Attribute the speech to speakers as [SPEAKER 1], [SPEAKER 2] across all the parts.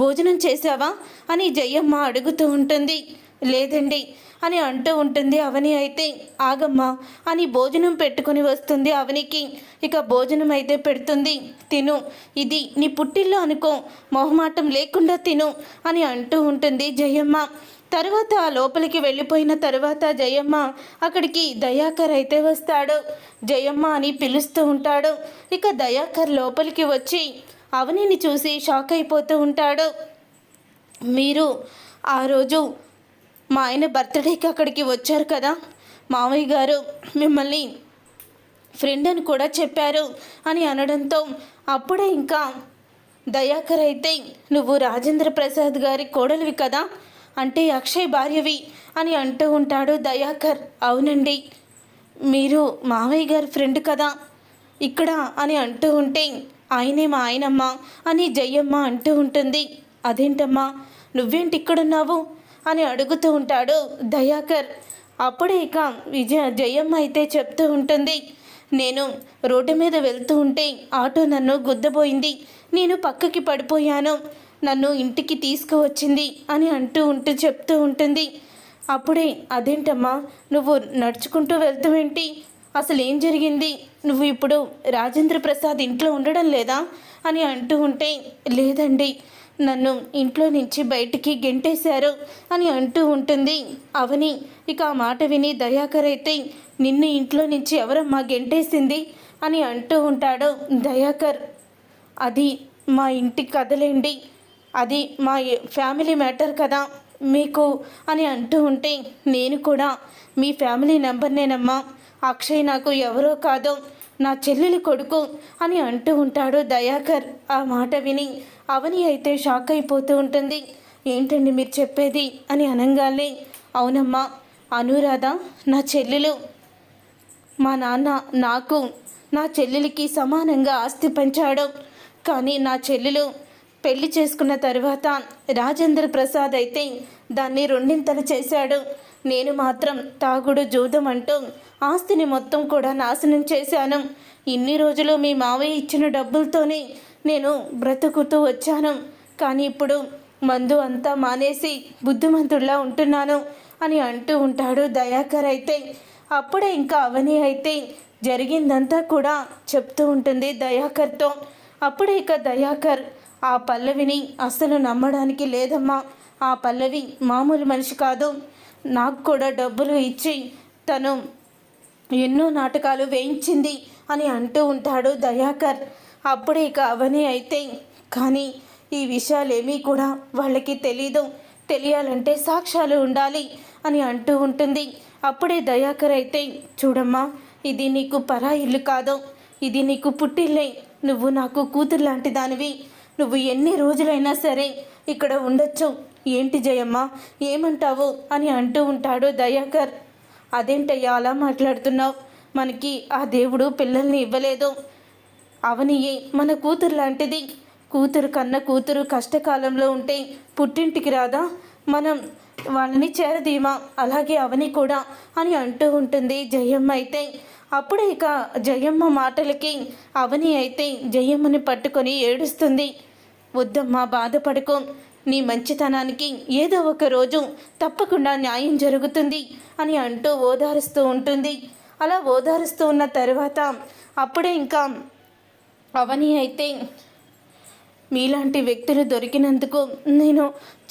[SPEAKER 1] భోజనం చేశావా? అని జయమ్మ అడుగుతూ ఉంటుంది. లేదండి అని అంటూ ఉంటుంది అవని అయితే. ఆగమ్మా అని భోజనం పెట్టుకుని వస్తుంది అవనికి. ఇక భోజనం అయితే పెడుతుంది. తిను ఇది నీ పుట్టిల్లో అనుకో మొహమాటం లేకుండా తిను అని అంటూ ఉంటుంది జయమ్మ. తర్వాత లోపలికి వెళ్ళిపోయిన తర్వాత జయమ్మ అక్కడికి దయాకర్ అయితే వస్తాడు. జయమ్మ అని పిలుస్తూ ఉంటాడు. ఇక దయాకర్ లోపలికి వచ్చి అవనిని చూసి షాక్ అయిపోతూ ఉంటాడు. మీరు ఆ రోజు మా ఆయన బర్త్డేకి అక్కడికి వచ్చారు కదా? మామయ్య గారు మిమ్మల్ని ఫ్రెండ్ అని కూడా చెప్పారు అని అనడంతో అప్పుడే ఇంకా దయాకర్ అయితే నువ్వు రాజేంద్ర ప్రసాద్ గారి కోడలివి కదా? అంటే అక్షయ్ భార్యవి? అని అంటూ ఉంటాడు దయాకర్. అవునండి మీరు మావయ్య గారి ఫ్రెండ్ కదా? ఇక్కడ అని అంటూ ఉంటే ఆయనే మా ఆయనమ్మ అని జయమ్మ అంటూ ఉంటుంది. అదేంటమ్మా? నువ్వేంటి ఇక్కడున్నావు అని అడుగుతూ ఉంటాడు దయాకర్. అప్పుడే ఇక విజయ జయమ్మ అయితే చెప్తూ ఉంటుంది. నేను రోడ్డు మీద వెళ్తూ ఉంటే ఆటో నన్ను గుద్దబోయింది. నేను పక్కకి పడిపోయాను. నన్ను ఇంటికి తీసుకువచ్చింది అని అంటూ ఉంటూ చెప్తూ ఉంటుంది. అప్పుడే అదేంటమ్మా? నువ్వు నడుచుకుంటూ వెళ్తావేంటి అసలు ఏం జరిగింది? నువ్వు ఇప్పుడు రాజేంద్ర ప్రసాద్ ఇంట్లో ఉండడం లేదా? అని అంటూ ఉంటే లేదండి. నన్ను ఇంట్లో నుంచి బయటికి గెంటేశారు అని అంటూ ఉంటుంది అవని. ఇక ఆ మాట విని దయాకర్ అయితే నిన్ను ఇంట్లో నుంచి ఎవరమ్మా గెంటేసింది? అని అంటూ ఉంటాడు దయాకర్. అది మా ఇంటి కథలేండి. అది మా ఫ్యామిలీ మ్యాటర్ కదా మీకు అని అంటూ ఉంటే నేను కూడా మీ ఫ్యామిలీ నెంబర్నేనమ్మా. అక్షయ్ నాకు ఎవరో కాదో నా చెల్లెలి కొడుకు అని అంటూ ఉంటాడు దయాకర్. ఆ మాట విని అవని అయితే షాక్ అయిపోతూ ఉంటుంది. ఏంటండి మీరు చెప్పేది? అని అనగానే అవునమ్మా అనురాధ నా చెల్లెలు. మా నాన్న నాకు నా చెల్లెలికి సమానంగా ఆస్తి పంచాడు. కానీ నా చెల్లెలు పెళ్ళి చేసుకున్న తర్వాత రాజేంద్ర ప్రసాద్ అయితే దాన్ని రెండింతలు చేశాడు. నేను మాత్రం తాగుడు జూదం అంటూ ఆస్తిని మొత్తం కూడా నాశనం చేశాను. ఇన్ని రోజులు మీ మావయ్య ఇచ్చిన డబ్బులతోనే నేను బ్రతుకుతూ వచ్చాను. కానీ ఇప్పుడు మందు అంతా మానేసి బుద్ధిమంతుల్లా ఉంటున్నాను అని అంటూ ఉంటాడు దయాకర్ అయితే. అప్పుడే ఇంకా అవని అయితే జరిగిందంతా కూడా చెప్తూ ఉంటుంది దయాకర్తో. అప్పుడే ఇక దయాకర్ ఆ పల్లవిని అస్సలు నమ్మడానికి లేదమ్మా. ఆ పల్లవి మామూలు మనిషి కాదు. నాకు కూడా డబ్బులు ఇచ్చి తను ఎన్నో నాటకాలు వేయించింది అని అంటూ ఉంటాడు దయాకర్. అప్పుడే ఇక అవని అయితే కానీ ఈ విషయాలేమీ కూడా వాళ్ళకి తెలీదు. తెలియాలంటే సాక్ష్యాలు ఉండాలి అని అంటూ ఉంటుంది. అప్పుడే దయాకర్ అయితే చూడమ్మా ఇది నీకు పరా ఇల్లు కాదు. ఇది నీకు పుట్టిల్లే. నువ్వు నాకు కూతురు లాంటి దానివి. నువ్వు ఎన్ని రోజులైనా సరే ఇక్కడ ఉండొచ్చు. ఏంటి జయమ్మ? ఏమంటావు? అని అంటూ ఉంటాడు దయాకర్. అదేంటయ్యా అలా మాట్లాడుతున్నావు? మనకి ఆ దేవుడు పిల్లల్ని ఇవ్వలేదు. అవనియే మన కూతురు లాంటిది. కూతురు కన్న కూతురు కష్టకాలంలో ఉంటే పుట్టింటికి రాదా? మనం వాళ్ళని చేరదీమా? అలాగే అవని కూడా అని అంటూ ఉంటుంది జయమ్మ అయితే. అప్పుడే ఇక జయమ్మ మాటలకి అవని అయితే జయమ్మని పట్టుకొని ఏడుస్తుంది. వద్దమ్మా బాధపడుకో. నీ మంచితనానికి ఏదో ఒక రోజు తప్పకుండా న్యాయం జరుగుతుంది అని అంటూ ఓదారుస్తూ ఉంటుంది. అలా ఓదారుస్తూ ఉన్న తర్వాత అప్పుడే ఇంకా అవని అయితే మీలాంటి వ్యక్తులు దొరికినందుకు నేను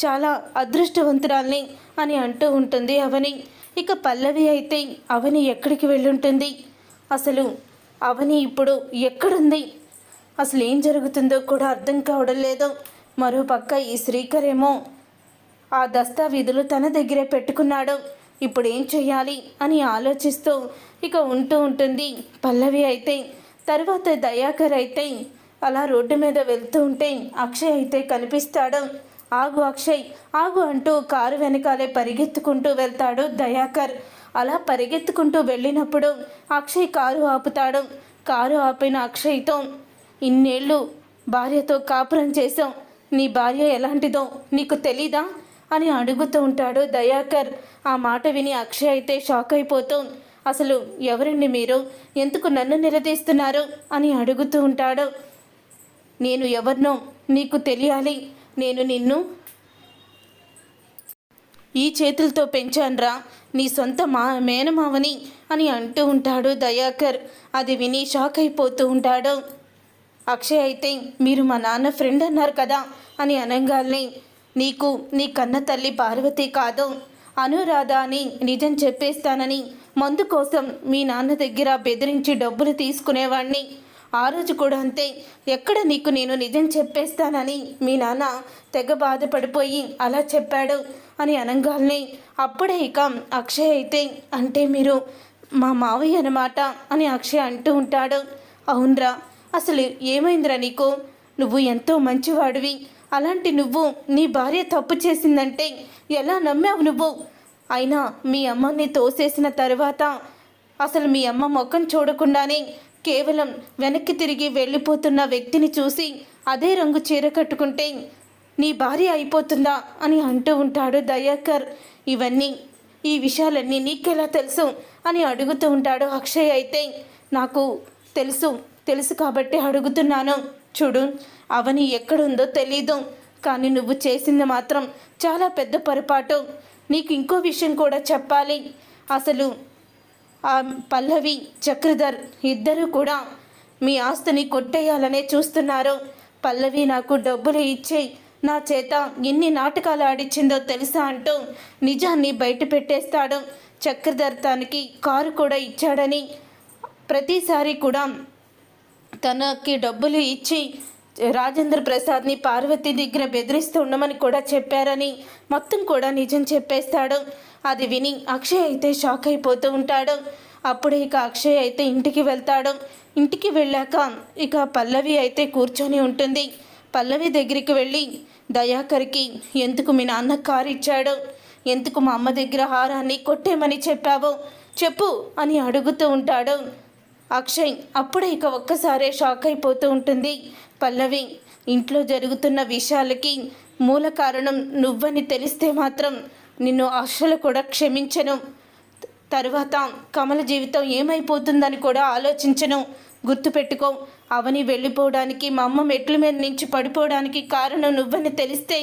[SPEAKER 1] చాలా అదృష్టవంతురాల్ని అని అంటూ ఉంటుంది అవని. ఇక పల్లవి అయితే అవని ఎక్కడికి వెళ్ళుంటుంది? అసలు అవని ఇప్పుడు ఎక్కడుంది? అసలు ఏం జరుగుతుందో కూడా అర్థం కావడం లేదు. మరోపక్క ఈ శ్రీకర్ ఏమో ఆ దస్తావీధులు తన దగ్గరే పెట్టుకున్నాడు. ఇప్పుడు ఏం చేయాలి అని ఆలోచిస్తూ ఇక ఉంటూ ఉంటుంది. పల్లవి అయితే తర్వాత దయాకర్ అయితే అలా రోడ్డు మీద వెళ్తూ ఉంటే అక్షయ్ అయితే కనిపిస్తాడు. ఆగు అక్షయ్ ఆగు అంటూ కారు వెనకాలే పరిగెత్తుకుంటూ వెళ్తాడు దయాకర్. అలా పరిగెత్తుకుంటూ వెళ్ళినప్పుడు అక్షయ్ కారు ఆపుతాడు. కారు ఆపిన అక్షయ్తో ఇన్నేళ్ళు భార్యతో కాపురం చేసాం నీ భార్య ఎలాంటిదో నీకు తెలీదా? అని అడుగుతూ ఉంటాడు దయాకర్. ఆ మాట విని అక్షయ్ అయితే షాక్ అయిపోతాం. అసలు ఎవరండి మీరు? ఎందుకు నన్ను నిలదీస్తున్నారు? అని అడుగుతూ ఉంటాడు. నేను ఎవరినో నీకు తెలియాలి. నేను నిన్ను ఈ చేతులతో పెంచాన్రా. నీ సొంత మా మేనమావని అని అంటూ ఉంటాడు దయాకర్. అది విని షాక్ అయిపోతూ ఉంటాడు. అక్షయ్ అయితే మీరు మా నాన్న ఫ్రెండ్ అన్నారు కదా అని అనగానే నీకు నీ కన్న తల్లి పార్వతి కాదు. అనురాధ అని నిజం చెప్పేస్తానని మందు కోసం మీ నాన్న దగ్గర బెదిరించి డబ్బులు తీసుకునేవాణ్ణి. ఆ రోజు కూడా అంతే. ఎక్కడ నీకు నేను నిజం చెప్పేస్తానని మీ నాన్న తెగ బాధపడిపోయి అలా చెప్పాడు అని అనగానే అప్పుడే ఇక అక్షయ్ అయితే అంటే మీరు మా మావయ్య అన్నమాట అని అక్షయ్ అంటూ ఉంటాడు. అవునరా అసలు ఏమైందిరా నీకు? నువ్వు ఎంతో మంచివాడివి. అలాంటి నువ్వు నీ భార్య తప్పు చేసిందంటే ఎలా నమ్మావు నువ్వు? అయినా మీ అమ్మని తోసేసిన తర్వాత అసలు మీ అమ్మ ముఖం చూడకుండానే కేవలం వెనక్కి తిరిగి వెళ్ళిపోతున్న వ్యక్తిని చూసి అదే రంగు చీర కట్టుకుంటే నీ భార్య అయిపోతుందా అని అంటూ ఉంటాడు దయాకర్. ఇవన్నీ ఈ విషయాలన్నీ నీకెలా తెలుసు అని అడుగుతూ ఉంటాడు అక్షయ్ అయితే. నాకు తెలుసు తెలుసు కాబట్టి అడుగుతున్నాను. చూడు అవని ఎక్కడుందో తెలీదు. కానీ నువ్వు చేసింది మాత్రం చాలా పెద్ద పొరపాటు. నీకు ఇంకో విషయం కూడా చెప్పాలి. అసలు ఆ పల్లవి చక్రధర్ ఇద్దరూ కూడా మీ ఆస్తిని కొట్టేయాలనే చూస్తున్నారు. పల్లవి నాకు డబ్బులు ఇచ్చి నా చేత ఎన్ని నాటకాలు ఆడిచ్చిందో తెలుసా అంటూ నిజాన్ని బయట పెట్టేస్తాడు. చక్రధర్ తనకి కారు కూడా ఇచ్చాడని ప్రతిసారి కూడా తనకి డబ్బులు ఇచ్చి రాజేంద్ర ప్రసాద్ని పార్వతి దగ్గర బెదిరిస్తూ ఉండమని కూడా చెప్పారని మొత్తం కూడా నిజం చెప్పేస్తాడు. అది విని అక్షయ్ అయితే షాక్ అయిపోతూ ఉంటాడు. అప్పుడే ఇక అక్షయ్ అయితే ఇంటికి వెళ్తాడు. ఇంటికి వెళ్ళాక ఇక పల్లవి అయితే కూర్చొని ఉంటుంది. పల్లవి దగ్గరికి వెళ్ళి దయాకర్కి ఎందుకు మీ నాన్న కారు ఇచ్చాడు? ఎందుకు మా అమ్మ దగ్గర హారాన్ని కొట్టేమని చెప్పావు? చెప్పు అని అడుగుతూ ఉంటాడు. అక్షయ్ అప్పుడే ఇక ఒక్కసారే షాక్ అయిపోతూ ఉంటుంది. పల్లవి ఇంట్లో జరుగుతున్న విషయాలకి మూల కారణం నువ్వని తెలిస్తే మాత్రం నిన్ను అసలు కూడా క్షమించను. తరువాత కమల జీవితం ఏమైపోతుందని కూడా ఆలోచించను. గుర్తుపెట్టుకో అవని వెళ్ళిపోవడానికి మా అమ్మ మెట్ల మీద నుంచి పడిపోవడానికి కారణం నువ్వని తెలిస్తే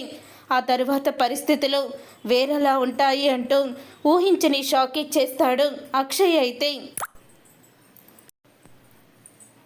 [SPEAKER 1] ఆ తరువాత పరిస్థితులు వేరేలా ఉంటాయి అంటూ ఊహించని షాక్ ఇచ్చేస్తాడు అక్షయ్ అయితే.